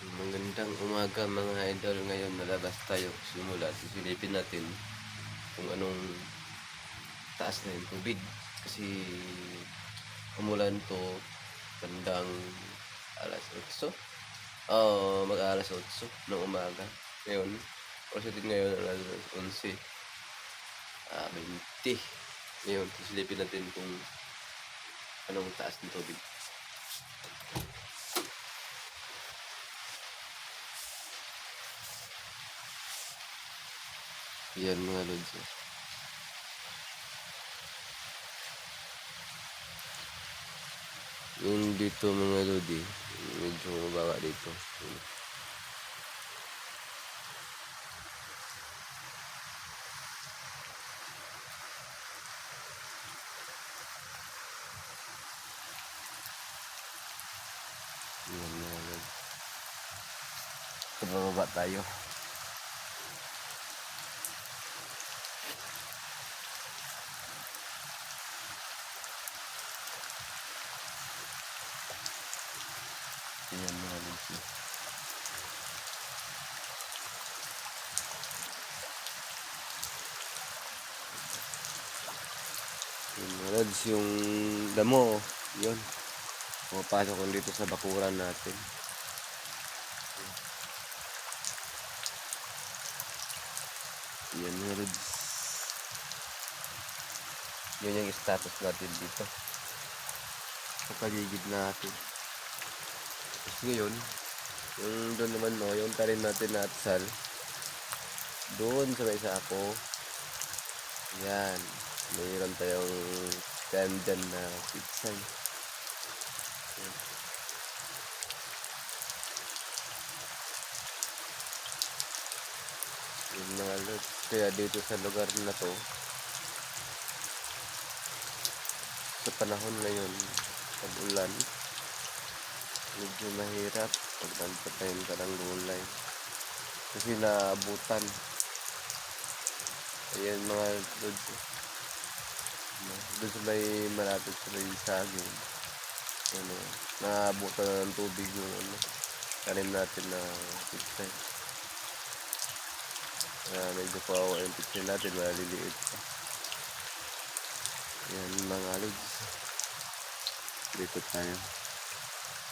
Magandang umaga mga idol. Ngayon nalabas tayo simula. Sisilipin natin kung anong taas na yung tubig. Kasi umulan to bandang alas 8. Oh, mag alas 8 ng umaga. Ngayon, oras din ngayon alas 11. Ah, 20. Ngayon, sisilipin natin kung anong taas ng tubig. Yan mga lods. eh. Yung dito mga lodi, medyo mababa dito. Yan mga lods. Pababa tayo. Yan mga eh. Yung mga lods, yung damo, yun. Pumapasok ko dito sa bakuran natin. Yan mga lods. Yun yung status natin dito. Sa paligid natin. Tapos ngayon, yung doon naman no, yung talim natin na atsal. Doon sa may sako. Yan. Mayroon tayong dyan na pitsay. Yan. Yung mga lods. Kaya dito sa lugar na to, sa panahon ngayon, pag ulan, medyo mahirap pag nagpatayin ka ng gulay. Kasi naabutan. Ayan mga lods. Doon sa may malapit sa may saging. Ano, naabutan na ng tubig yung ano, tanim natin na pitsay. Kaya medyo kawawa yung pitsay natin, maliliit pa. Yan mga lods. Dito tayo.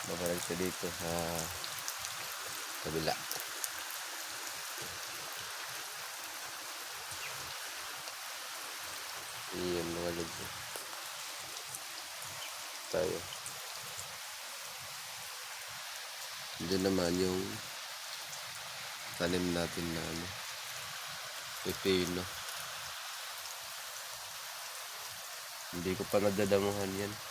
Babalik ka dito sa kabila. Iyan mga lods. Tayo. Diyan naman yung tanim natin na ano, pepino. Hindi ko pa nadadamuhan yan.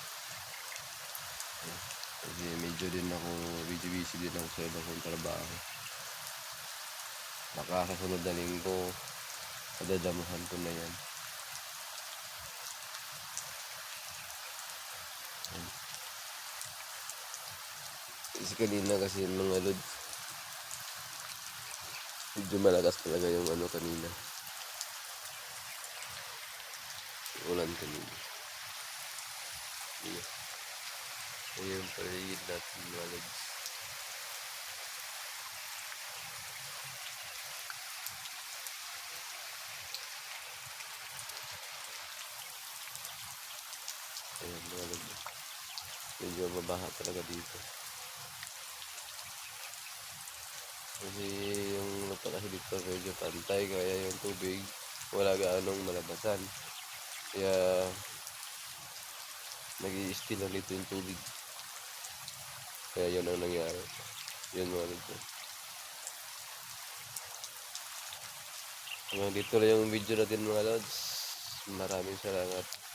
Kasi medyo din ako, medyo busy din ako sa iba kong trabaho. Baka sa sunod na linggo, nadadamuhan ko na yan. Kasi kanina kasi mga lods, medyo malakas talaga yung ano kanina. Ulan kanina. Ayan. Ayan paligid natin mga lods. Ayan lods. Medyo mabaha talaga dito. Kasi yung lupa kasi dito medyo pantay kaya yung tubig wala gaanong malabasan. Kaya nag i lang dito yung tubig. Kaya yun ang nangyari. Yun mga lods. Hanggang dito lang yung video natin mga lods. Maraming salamat.